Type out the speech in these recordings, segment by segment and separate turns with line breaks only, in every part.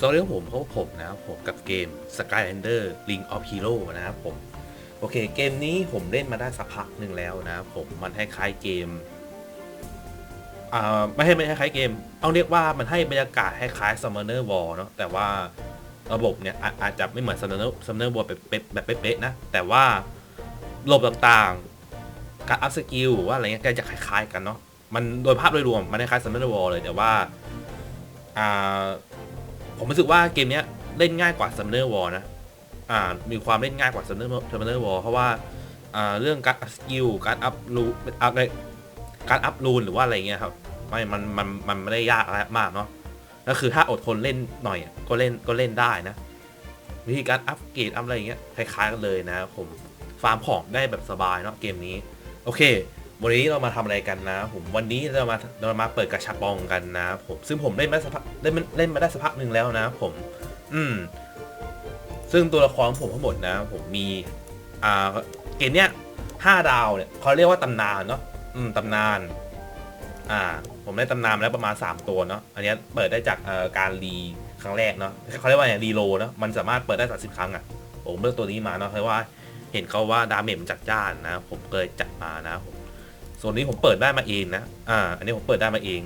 สวัสดีครับผมพบกับผมนะครับผมกับเกม Skylander Ring of Hero นะครับผม โอเคเกมนี้ผมเล่นมาได้สักพักหนึ่งแล้วนะครับผมมันคล้ายๆเกมอ่าไม่ให้ไม่คล้ายๆเกมต้องเรียกว่ามันให้บรรยากาศคล้ายๆ Summoner War เนาะแต่ว่าระบบเนี่ยอาจจะไม่เหมือน Summoner Summoner War แบบเป๊ะแบบเป๊ะๆนะแต่ว่าระบบต่างๆ การอัพสกิลหรือว่าอะไรเงี้ยก็จะคล้ายๆ กันเนาะมันโดยภาพโดยรวมมันคล้ายๆ Summoner War เลยแต่ว่าอ่า ผมรู้สึกว่าเกมเนี้ยเล่นง่ายกว่า Summoner War นะอ่ามีความเล่นง่ายกว่า Summoner Summoner War เพราะว่าอ่าเรื่องการสกิลการอัพรูอัพอะไรการอัพรูนหรือว่าอะไรเงี้ยครับไม่มันมันมันไม่ได้ยากอะไรมากเนาะก็คือถ้าอดทนเล่นหน่อยก็เล่นก็เล่นได้นะวิธีการอัพเกรดอัพอะไรเงี้ยคล้ายๆกันเลยนะผมฟาร์มของได้แบบสบายเนาะเกมนี้ โอเค วันนี้เรามาทำอะไรกันนะ ผมวันนี้เรามาเรามาเปิดกระชับปองกันนะ ผมซึ่งผมเล่นมาได้สักพักเล่นเล่นมาได้สักพักหนึ่งแล้วนะ ผม อืม ซึ่งตัวละครของผมทั้งหมดนะ ผมมี อ่าเกมเนี้ยห้าดาวเนี่ยเขาเรียกว่าตำนานเนาะอืมตำนาน อ่า ผมได้ตำนานมาแล้วประมาณ3ตัวเนาะอันนี้เปิดได้จากเอ่อการรีครั้งแรกเนาะเขาเรียกว่าอย่างรีโลเนาะมันสามารถเปิดได้30ครั้งอะ่ะผมเลือกตัวนี้มาเนาะเพราะว่า เห็นเขาว่าดาเมจมันจัดจ้านนะ ผมเลยจัดมานะผม ส่วนนี้ผมเปิดได้มาเองนะ อ่า อันนี้ผมเปิดได้มาเอง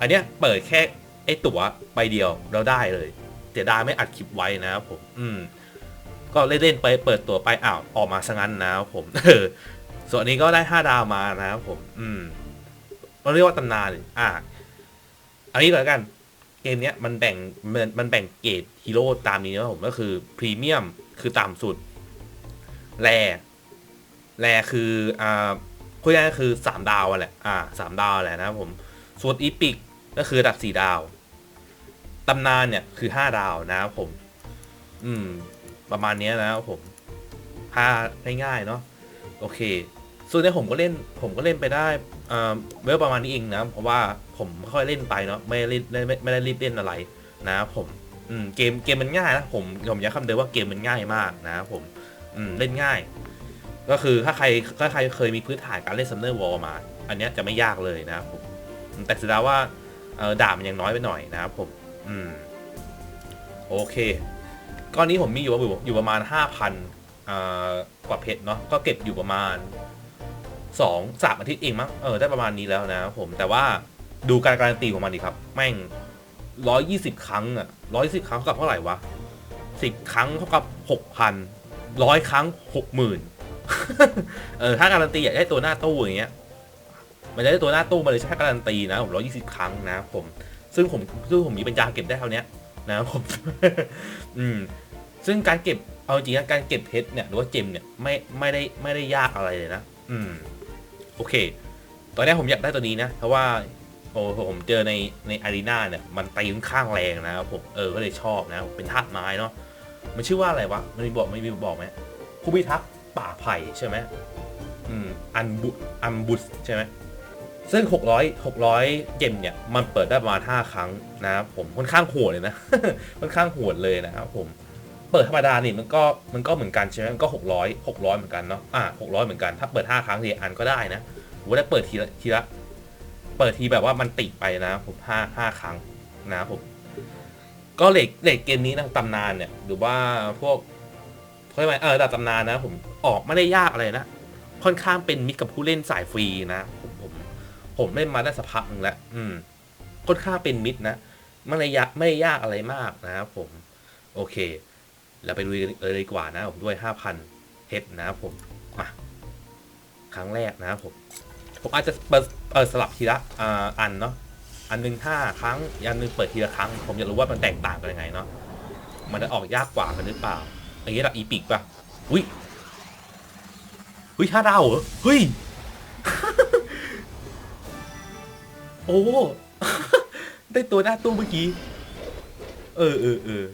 อันเนี้ยเปิดแค่ไอตั๋วใบเดียวเราได้เลยเสียดายไม่อัดคลิปไว้นะครับผม อืม ก็เล่นๆไปเปิดตัวไปอ้าวออกมาซะงั้นนะครับผม เออ ส่วนนี้ก็ได้ห้าดาวมานะครับผม อืมเราเรียกว่าตำนานเลยอ่า อันนี้เลยกัน เกมเนี้ยมันแบ่งมันมันแบ่งเกรดฮีโร่ตามนี้นะผมก็คือพรีเมียมคือต่ำสุด แรแรคืออ่า พูดง่ายๆคือสามดาวแหละอ่าสามดาวแหละนะครับผมส่วนอีพิกก็คือดับสี่ดาวตำนานเนี่ยคือห้าดาวนะครับผม อืม ประมาณนี้นะครับผมพาง่ายๆเนาะโอเค ส่วนในผมก็เล่นผมก็เล่นไปได้อ่าเวลประมาณนี้เองนะเพราะว่าผมค่อยเล่นไปเนาะไม่ได้เล่นไม่ไม่ไม่ได้รีบเล่นอะไรนะครับผมอืมเกมเกมมันง่ายนะผมผมย้ำคำเดิมว่าเกมมันง่ายมากนะครับผมอืมเล่นง่าย ก็คือถ้าใครถ้าใครเคยมีพื้นฐานการเล่นซัมเนอร์วอลมา อันนี้จะไม่ยากเลยนะครับผมแต่เสียดายว่าดาบมันยังน้อยไปหน่อยนะครับผม อืม โอเคก้อนนี้ผมมีอยู่อยู่ประมาณ 5,000กว่าเพชรเนาะก็เก็บอยู่ประมาณ2 3อาทิตย์เองมั้งเออได้ประมาณนี้แล้วนะครับผมแต่ว่าดูการการันตีของมันดีครับ แม่ง 120 ครั้งอะ120 ครั้งเท่ากับเท่าไหร่วะ 10 ครั้งเท่ากับ 6,000ร้อยครั้ง 60,000 เออถ้าการันตีอยากได้ตัวหน้าตู้อย่างเงี้ย มันจะได้ตัวหน้าตู้มาเลยใช่การันตีนะผม120ครั้งนะผม ซึ่งผมซึ่งผมมีปัญญาเก็บได้เท่านี้นะผม อืม ซึ่งการเก็บเอาจริงๆการเก็บเพชรเนี่ยหรือว่าเจมเนี่ยไม่ไม่ได้ไม่ได้ยากอะไรเลยนะ อืม โอเค ตอนนี้ผมอยากได้ตัวนี้นะ เพราะว่าโอ้ผมเจอในในอารีนาเนี่ยมันตีค่อนข้างแรงนะครับผมเออก็เลยชอบนะเป็นธาตุไม้เนาะมันชื่อว่าอะไรวะมันมีบอกไม่มีบอกไหมผู้พิทักษ ป่าไผ่ใช่ไหมอืมอันบุอัมบุสใช่ไหมซึ่ง 600 600เจมเนี่ย มันเปิดได้ประมาณ 5 ครั้งนะครับผมค่อนข้างโหดเลยนะ ค่อนข้างโหดเลยนะครับผม เปิดธรรมดานี่มันก็มันก็เหมือนกันใช่ไหมมันก็ 600 600 เหมือนกันเนาะ อ่า600 เหมือนกัน ถ้าเปิด 5 ครั้งทีอันก็ได้นะผมได้เปิดทีละทีละ เปิดทีแบบว่ามันติดไปนะผม5 5 ครั้งนะครับผม ก็เหล็กเหล็กเกมนี้นะตำนานเนี่ย หรือว่าพวก เขาเรียกว่าเออดับตำนานนะ ผมออกไม่ได้ยากอะไรนะ ค่อนข้างเป็นมิตรกับผู้เล่นสายฟรีนะ ผมผม ผมเล่นมาได้สักพักหนึ่งแล้วอืม ค่อนข้างเป็นมิตรนะไม่ได้ยากไม่ได้ยากอะไรมากนะครับผม โอเคแล้วไปดูเลยดีกว่านะ ผมด้วยห้าพันเฮดนะครับผมมาครั้งแรกนะครับผม ผมอาจจะเปิดเออสลับทีละอ,อันเนาะอันหนึ่งห้าครั้งอันหนึ่งเปิดทีละครั้ง ผมอยากรู้ว่ามันแตกต่างกันยังไงเนาะมันจะออกยากกว่ากันหรือเปล่า อย่างนี้แบบอีปิกป่ะอุ้ยอุ้ยห้าดาวเหรอเฮ้ยโอ้ได้ตัวหน้าตู้เมื่อกี้ เออเออเออ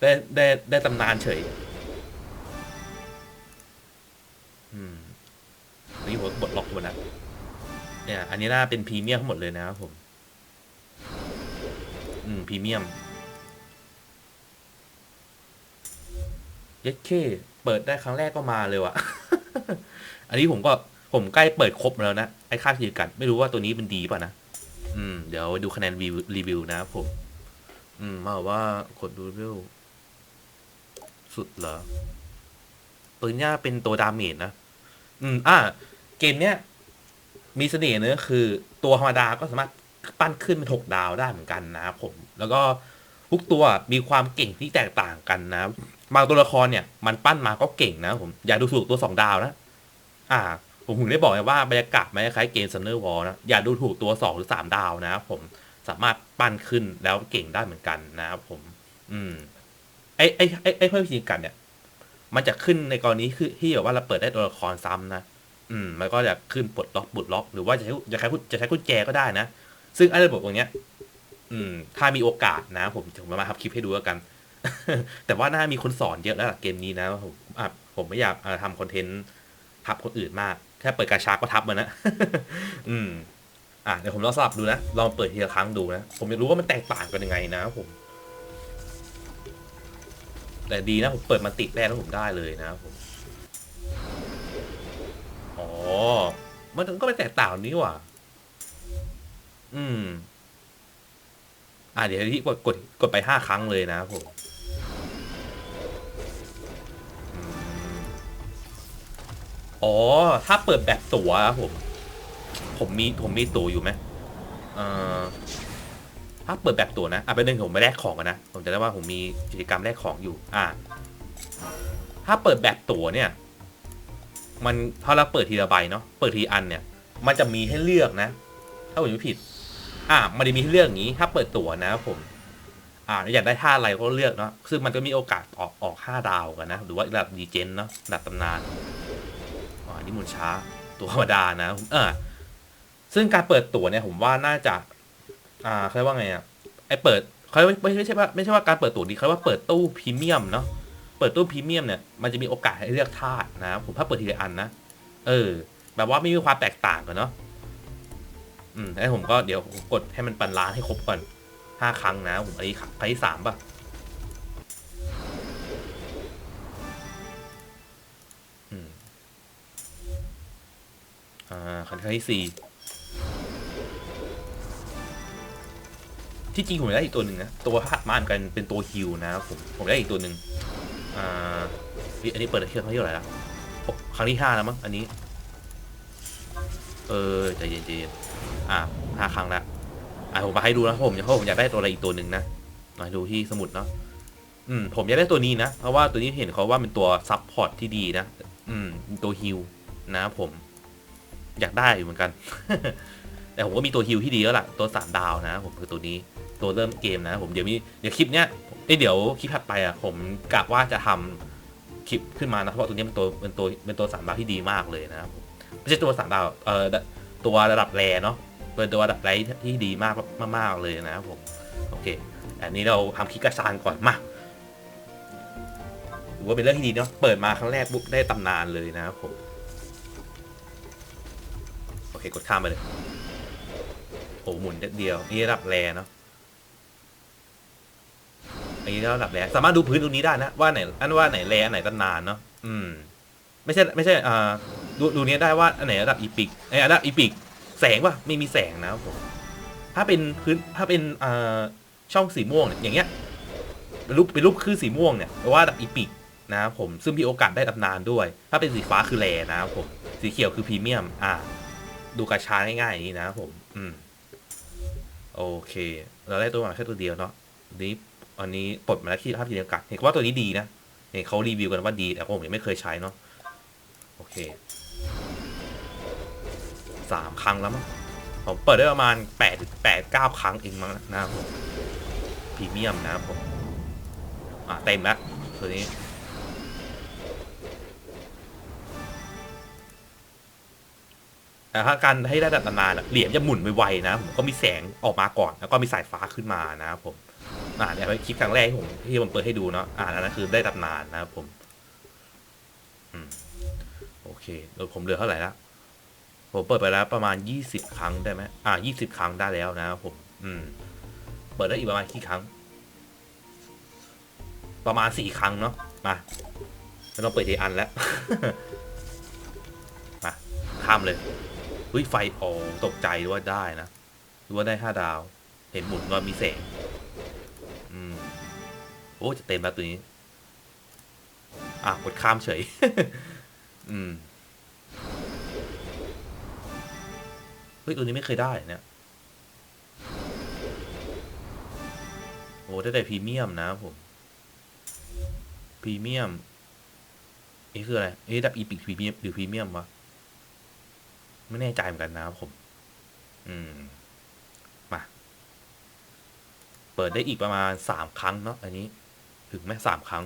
ได้ได้ได้ตำนานเฉยอืมนี่ผมบดล็อกหมดแล้วเนี่ย อันนี้น่าเป็นพรีเมียมทั้งหมดเลยนะครับผม อืมพรีเมียม เย็ดเคเปิดได้ครั้งแรกก็มาเลยว่ะ อันนี้ผมก็ผมใกล้เปิดครบแล้วนะ ไอ้ค่าทีกัน ไม่รู้ว่าตัวนี้เป็นดีป่ะนะ อืม เดี๋ยวดูคะแนนรีวิวนะผม อืม มาบอกว่ากดดูเร็วสุดเหรอปืนย่าเป็นตัวดาเมจนะ อืม อ่า เกมเนี้ย มีเสน่ห์เนอะคือ ตัวธรรมดาก็สามารถปั้นขึ้นเป็นหกดาวได้เหมือนกันนะผม แล้วก็ ทุกตัวมีความเก่งที่แตกต่างกันนะบางตัวละครเนี่ยมันปั้นมาก็เก่งนะผมอย่าดูถูกตัวสองดาวนะ อ่า ผมถึงได้บอกไงว่าบรรยากาศมันคล้ายเกมซันเนอร์วอลนะอย่าดูถูกตัวสองหรือสามดาวนะครับผมสามารถปั้นขึ้นแล้วเก่งได้เหมือนกันนะครับผม อืม ไอ้ไอ้ไอ้ไอ้เพิ่มพิธีกันเนี่ย มันจะขึ้นในกรณีคือที่แบบว่าเราเปิดได้ตัวละครซ้ำนะอืม มันก็จะขึ้นปลดล็อกปลดล็อก หรือว่าจะใช้จะใช้จะใช้กุญแจก็ได้นะ ซึ่งไอ้ระบบตรงเนี้ย อืม ถ้ามีโอกาสนะ ผมจะมาทำคลิปให้ดูแล้วกัน แต่ว่าน่ามีคนสอนเยอะแล้วเกมนี้นะผมอะผมไม่อยากทำคอนเทนต์ทับคนอื่นมาก แค่เปิดกาชาก็ทับมันนะ อืม อะเดี๋ยวผมลองสลับดูนะ ลองเปิดทีละครั้งดูนะ ผมอยากรู้ว่ามันแตกต่างกันยังไงนะผม แต่ดีนะผมเปิดมันติดแรกแล้วผมได้เลยนะผม อ๋อ มันก็ไม่แตกต่างนี้ว่ะ อืม อ่าเดี๋ยวที่กดกดกดไปห้าครั้งเลยนะผมอ๋อ ถ้าเปิดแบบตั๋วครับผม ผมมีผมมีตั๋วอยู่ไหมเอ่อถ้าเปิดแบบตั๋วนะอะไปหนึ่งผมไปแลกของกันนะ ผมจะได้ว่าผมมีกิจกรรมแลกของอยู่ อ่าถ้าเปิดแบบตั๋วเนี่ย มันพอเราเปิดทีละใบเนาะ เปิดทีอันเนี่ย มันจะมีให้เลือกนะ ถ้าผมไม่ผิด อ่ามันจะมีให้เลือกอย่างนี้ ถ้าเปิดตั๋วนะผม อ่าอยากได้ท่าอะไรก็เลือกเนาะซึ่งมันก็มีโอกาสออกออกห้าดาวกันนะหรือว่าระดับดีเจนเนาะระดับตำนานอ๋อนี่มุนช้า ตัวธรรมดานะเออซึ่งการเปิดตั๋วเนี่ยผมว่าน่าจะ อ่าเขาเรียกว่าไงอะไอเปิดเขาไม่ไม่ใช่ว่าไม่ใช่ว่าการเปิดตั๋วดีเขาเรียกว่าเปิดตู้พรีเมียมเนาะเปิดตู้พรีเมียมเนี่ยมันจะมีโอกาสให้เลือกธาตุนะผมถ้าเปิดทีละอันนะเออแบบว่าไม่มีความแตกต่างกันเนาะ อืมแล้วผมก็เดี๋ยวผมกดให้มันปันล้านให้ครบก่อนห้าครั้งนะผมอันนี้ครั้งที่สามป่ะอืมอ่าครั้งที่สี่ที่จริงผมได้อีกตัวหนึ่งนะตัวหัดมาเหมือนกันเป็นตัวฮิวนะผมผมได้อีกตัวหนึ่งอ่าอันนี้เปิดเครื่องครั้งที่เท่าไหร่ละครั้งที่ห้าแล้วมั้งอันนี้ เออใจเย็นใจ อ่าห้าครั้งละอ่าผมมาให้ดูนะผมเพราะผมอยากได้ตัวอะไรอีกตัวหนึ่งนะมาดูที่สมุดเนาะอืมผมอยากได้ตัวนี้นะ เพราะว่าตัวนี้เห็นเขาว่าเป็นตัวซับพอร์ตที่ดีนะ อืมตัวฮิลนะผมอยากได้อยู่เหมือนกัน แต่ผมก็มีตัวฮิลที่ดีแล้วล่ะ ตัวสามดาวนะ ผมคือตัวนี้ตัวเริ่มเกมนะ ผมเดี๋ยวมีเดี๋ยวคลิปเนี้ยเอ้ยเดี๋ยวคลิปถัดไปอะผมกะว่าจะทำคลิปขึ้นมานะเพราะตัวนี้เป็นตัวเป็นตัวเป็นตัวสามดาวที่ดีมากเลยนะครับไม่ใช่ตัวสามดาวเออ ตัวระดับแรเนาะเป็นตัวระดับไรที่ดีมากมากๆเลยนะครับผม โอเค อันนี้เราทำคลิกระชานก่อนมาถือว่าเป็นเรื่องที่ดีเนาะเปิดมาครั้งแรกปุ๊บได้ตำนานเลยนะครับผม โอเค กดข้ามไปเลยโอ้หมุนเดียว นี่ระดับแรเนาะอันนี้ก็ระดับแรสามารถดูพื้นตรงนี้ได้นะว่าไหนอันว่าไหนแรอันไหนตำนานเนาะอืม ไม่ใช่ไม่ใช่อ่าดูดูเนี้ยได้ว่าอันไหนระดับอีพิกไอ้ระดับอีพิกแสงป่ะไม่มีแสงนะครับผมถ้าเป็นพื้นถ้าเป็นอ่าช่องสีม่วงเนี่ยอย่างเงี้ยเป็นรูปเป็นรูปคือสีม่วงเนี่ยแปลว่าระดับอีพิกนะครับผมซึ่งมีโอกาสได้ตำนานด้วย ถ้าเป็นสีฟ้าคือแรนะครับผมสีเขียวคือพรีเมียมอ่าดูกระชาง่ายๆอย่างนี้นะครับผมอืมโอเค เราได้ตัวมาแค่ตัวเดียวเนาะนี้อันนี้ปลดมาแล้วที่ภาพทีเดียวกันเห็นว่าตัวนี้ดีนะเห็นเขารีวิวกันว่าดีแต่ผมยังไม่เคยใช้เนาะ โอเคสามครั้งแล้วมั้งผมเปิดได้ประมาณแปดแปดเก้าครั้งเองมั้งนะครับผมพรีเมียมนะครับผมอ่าเต็มแล้วตัวนี้แต่ถ้าการให้ได้ดับนานเหรียญจะหมุนไวๆนะผมก็มีแสงออกมาก่อน แล้วก็มีสายฟ้าขึ้นมานะครับผมอ่าเนี่ยเป็นคลิปครั้งแรกที่ผมที่ผมเปิดให้ดูเนาะอ่าอันนั้นคือได้ดับนานนะครับผม อืม โอเคเดี๋ยวผมเหลือเท่าไหร่ละผมเปิดไปแล้วประมาณยี่สิบครั้งได้ไหมอ่ายี่สิบครั้งได้แล้วนะครับผม อืม เปิดได้อีกประมาณกี่ครั้ง ประมาณสี่ครั้งเนาะ มาไม่ต้องเปิดทีอันแล้ว มาข้ามเลยอุ้ยไฟโอ้ตกใจว่าได้นะหรือว่าได้ห้าดาว เห็นหมุนว่ามีแสง อืม โอ้ จะเต็มแล้วตัวนี้ อะกดข้ามเฉย อืม ฮ้ย ตัวนี้ไม่เคยได้เนี่ย โอ้ได้แต่พรีเมียมนะผม พรีเมียมเอ๊ะคืออะไร เอ๊ะดับอีพิกพรีเมียมหรือพรีเมียมวะ ไม่แน่ใจเหมือนกันนะครับผม อืม มา เปิดได้อีกประมาณสามครั้งเนาะ อันนี้ ถึงไหมสามครั้ง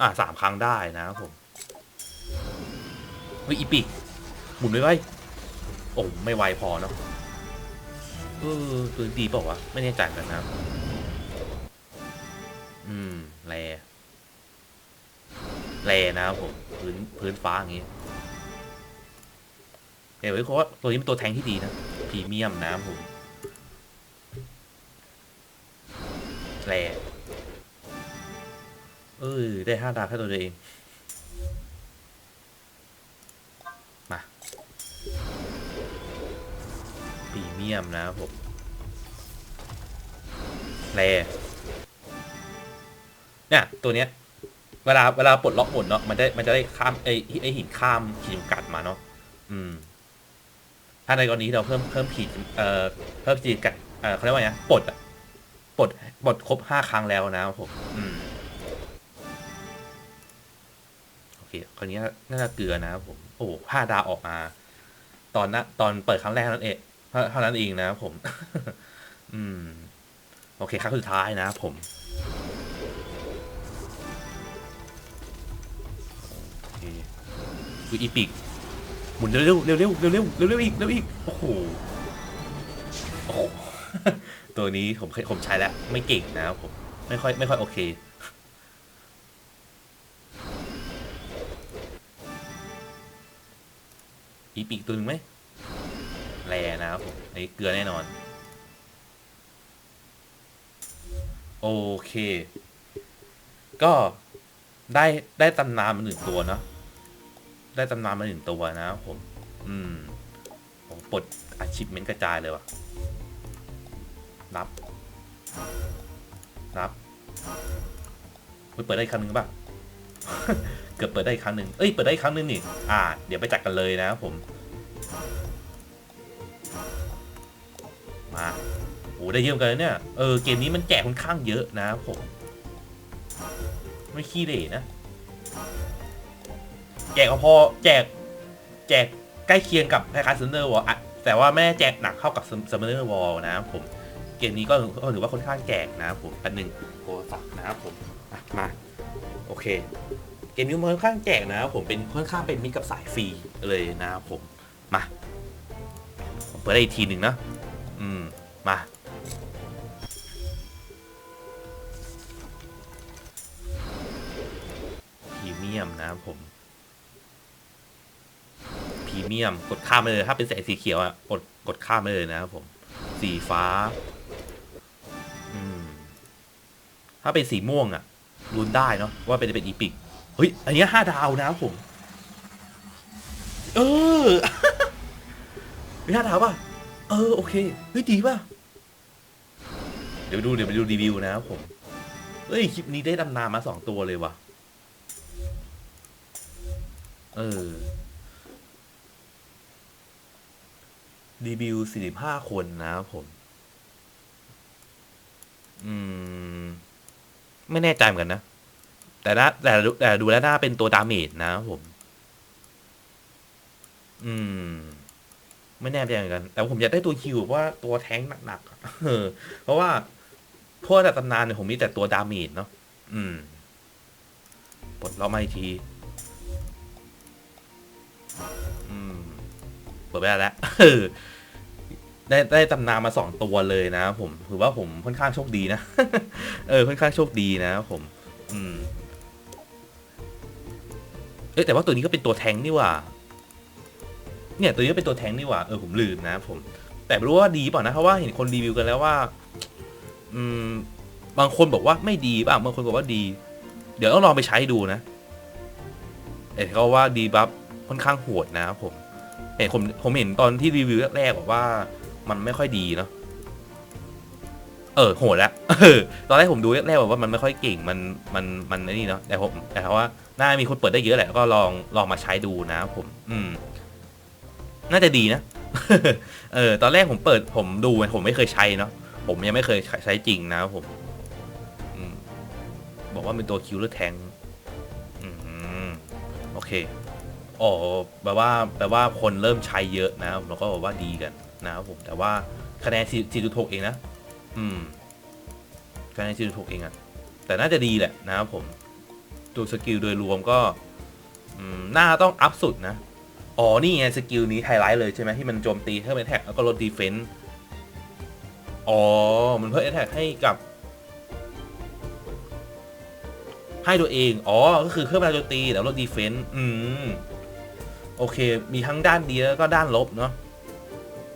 อ่าสามครั้งได้นะครับผมเฮ้ยอีปิกหมุนไว้ไว้ อ้ไม่ไวพอเนาะเออตัวดีเปล่าวะ ไม่แน่ใจเหมือนกันนะครับอืมแรแรนะครับผมพื้นพื้นฟ้าอย่างงี้เดี๋ยวไว้เพราะว่าตัวนี้เป็นตัวแทงที่ดีนะพรีเมียมนะผมแรเออได้ห้าดาวแค่ตัวเดียวเอง พรีเมียมนะครับผมแรเนี่ยตัวเนี้ยเวลาเวลาปลดล็อกหมุนเนาะมันได้มันจะได้ข้ามไอไอหินข้ามขีดจำกัดมาเนาะอืม ถ้าในกรณีที่เราเพิ่มเพิ่มขีดเอ่อเพิ่มขีดกัดเอ่อเขาเรียกว่าไงปลดอะปลดปลดครบห้าครั้งแล้วนะผมอืมโอเคคราวนี้น่าจะเกลือนะครับผมโอ้ห้าดาวออกมา ตอนนะตอนเปิดครั้งแรกนั้นเอง เท่านั้นเองนะผม อืม โอเคครั้งสุดท้ายนะผมคืออีพิกหมุนเร็วเร็วเร็วเร็วเร็วเร็วอีกเร็วอีก โอ้โห โอ้โห ตัวนี้ผมผมใช้แล้ว ไม่เก่งนะผม ไม่ค่อยไม่ค่อยโอเคอีปีกตัวหนึ่งไหม แร่นะครับผมอันนี้เกลือแน่นอน โอเค ก็ได้ได้ตำนานมาหนึ่งตัวเนาะได้ตำนานมาหนึ่งตัวนะครับผม อืมผมปลดอาชิพเมนกระจายเลยว่ะรับรับเฮ้ยเปิดได้ครั้งหนึ่งป่ะเกือบเปิดได้ครั้งหนึ่งเอ้ย เปิดได้ครั้งหนึ่งนี่ อ่า เดี๋ยวไปจัดกันเลยนะครับผม มาโอ้ได้เยอะเหมือนกันเนี่ย เออ เกมนี้มันแจกค่อนข้างเยอะนะครับผม ไม่ขี้เหร่นะ แจกพอแจก แจกใกล้เคียงกับคล้ายๆซัมเนอร์วอลแต่ว่าไม่ได้แจกหนักเท่ากับซัมเนอร์วอลนะครับผม เกมนี้ก็ถือว่าค่อนข้างแจกนะครับผมอันหนึ่งโทรศัพท์นะครับผมมา โอเค เกมนี้มันค่อนข้างแจกนะครับผมเป็นค่อนข้างเป็นมิตรกับสายฟรีเลยนะครับผม มาผมเปิดได้อีกทีหนึ่งนะ อืม มา พรีเมียมนะผม พรีเมียม กดข้ามไปเลย ถ้าเป็นแสงสีเขียวอะกด กดข้ามไปเลยนะครับผม สีฟ้า อืม ถ้าเป็นสีม่วงอะรุนได้เนาะว่าเป็นเป็นอีพิก เฮ้ย อันนี้ห้าดาวนะครับผม เออ มีห้าดาวป่ะ เออโอเคเฮ้ยดีป่ะ เดี๋ยวดูเดี๋ยวไปดูรีวิวนะครับผมเฮ้ยคลิปนี้ได้ตำนามาสองตัวเลยว่ะ เออรีวิวสี่สิบห้าคนนะครับผม อืม ไม่แน่ใจเหมือนกันนะ แต่น่าแต่ดูแต่ดูแล้วน่าเป็นตัวดาเมจนะครับผม อืม ไม่แน่ใจเหมือนกัน แต่ผมอยากได้ตัวคิวว่าตัวแท้งหนักๆเพราะว่าพวกแต่ตำนานเนี่ยผมมีแต่ตัวดาเมจเนาะอืมปลดล็อกมาอีกที อืมเปิดไม่ได้แล้วได้ได้ตำนานมาสองตัวเลยนะผมถือว่าผมค่อนข้างโชคดีนะ เออค่อนข้างโชคดีนะผม อืม เอ้แต่ว่าตัวนี้ก็เป็นตัวแทงนี่ว่า เนี่ยตัวนี้เป็นตัวแทงนี่หว่าเออผมลืมนะผม แต่ไม่รู้ว่าดีเปล่านะเพราะว่าเห็นคนรีวิวกันแล้วว่า อืม บางคนบอกว่าไม่ดีบ้างบางคนบอกว่าดี เดี๋ยวต้องลองไปใช้ดูนะเห็นเขาว่าดีบัฟค่อนข้างโหดนะครับผมเห็นผมผมเห็นตอนที่รีวิวแรกๆบอกว่ามันไม่ค่อยดีเนาะเออโหดล้วเออตอนแรกผมดูแรกๆแบบว่ามันไม่ค่อยเก่งมันมันมันนี่เนาะแต่ผมแต่ว่าน่ามีคนเปิดได้เยอะแหละก็ลองลองมาใช้ดูนะผม อืม น่าจะดีนะ เออ ตอนแรกผมเปิดผมดูผมไม่เคยใช้เนาะ ผมยังไม่เคยใช้จริงนะผมบอกว่าเป็นตัวคิวเลอร์แทงอืมโอเค อ๋อ แปลว่า แปลว่าคนเริ่มใช้เยอะนะครับแล้วก็บอกว่าดีกันนะครับผม แต่ว่าคะแนน 4.6 เองนะ อืม คะแนน 4.6 เองอะแต่น่าจะดีแหละนะครับผมตัวสกิลโดยรวมก็อืมน่าต้องอัพสุดนะ อ๋อ นี่ไงสกิลนี้ไฮไลท์เลยใช่ไหมที่มันโจมตีเพิ่มแท็กแล้วก็ลดดีเฟนส์อ๋อ มันเพิ่มแท็กให้กับ ให้ตัวเอง อ๋อ ก็คือเพิ่มเวลาโจมตีแล้วลดดีเฟนส์อืม โอเค มีทั้งด้านดีแล้วก็ด้านลบเนาะ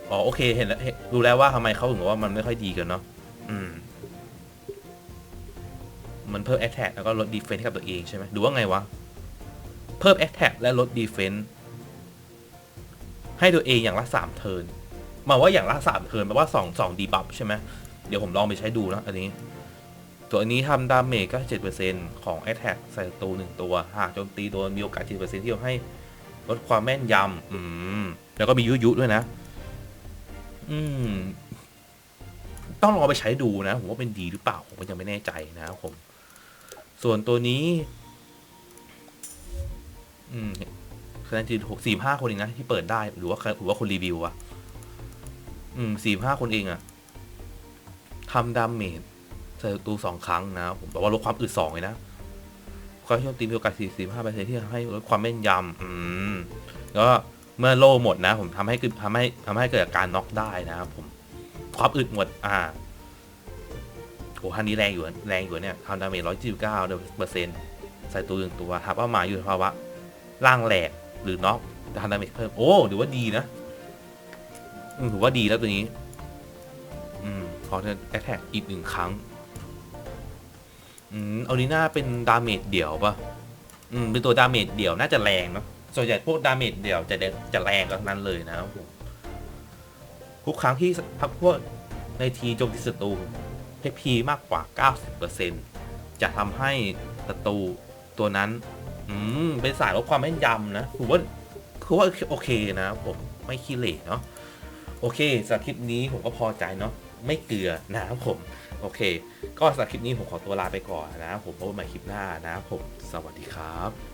อ๋อ โอเค เห็นแล้วรู้แล้วว่าทำไมเขาถึงบอกว่ามันไม่ค่อยดีกันเนาะอืม มันเพิ่มแอ t แทกแล้วก็ลดดีเฟนส์ให้กับตัวเองใช่ไหมดูว่าไงวะ เพิ่มแอ t แทกและลดดีเฟนส์ ให้ตัวเองอย่างละสามเทิร์นหมายว่าอย่างละสามเทิร์นแปลว่าสองสองดีบัฟใช่ไหมเดี๋ยวผมลองไปใช้ดูนะอันนี้ ตัวอันนี้ทำดาเมจก็เจ็ดเปอร์เซ็นต์ของแอ t แทกใส่ตัวหนึ่งตัว หากโจมตีโดนมีโอกาสเจ็ดเปอร์เซ็นต์ที่จะให้ลดความแม่นยำอืมแล้วก็มียุยุด้วยนะ อืม ต้องลองไปใช้ดูนะ ผมว่าเป็นดีหรือเปล่า ผมก็ยังไม่แน่ใจนะครับผม ส่วนตัวนี้ อืม คะแนนจีหกสี่ห้าคนเองนะที่เปิดได้หรือว่าหรือว่าคนรีวิวอะอืมสี่ห้าคนเองอะทำดาเมจใส่ตัวสองครั้งนะผมแต่ว่าลดความอึดสองเลยนะความโจมตีมีโอกาสสี่สิบห้าเปอร์เซ็นที่จะให้ลดความแม่นยำอืมแล้วก็เมื่อโล่หมดนะ ผมทำให้คือทำให้ทำให้เกิดอาการน็อกได้นะครับผมความอึดหมด อ่าโอ้ท่านนี้แรงอยู่แรงอยู่เนี่ยทำดาเมจร้อยจิบเก้าเปอร์เซ็นต์ใส่ตัวหนึ่งตัวหากว่าหมายอยู่ภาวะร่างแหลก หรือน็อกจะทำดาเมจเพิ่ม โอ้ถือว่าดีนะ อืมถือว่าดีแล้วตัวนี้ อืม ขอแอทแทกอีกหนึ่งครั้ง อืมเอาดีน่าเป็นดาเมจเดี่ยวปะอืม เป็นตัวดาเมจเดี่ยวน่าจะแรงเนาะ ส่วนใหญ่พวกดาเมจเดี่ยวจะจะแรงกันนั้นเลยนะครับผมทุกครั้งที่พักพวกในทีโจมตีศัตรูเพพีมากกว่า 90%จะทำให้ศัตรูตัวนั้น อืมเป็นสายลดความแม่นยำนะถือว่าคือว่าโอเคนะผมไม่ขี้เหร่เนาะโอเคสำหรับคลิปนี้ผมก็พอใจเนาะไม่เกลือนะครับผม โอเค ก็สำหรับคลิปนี้ผมขอตัวลาไปก่อนนะครับผมพบกันใหม่คลิปหน้านะครับผม สวัสดีครับ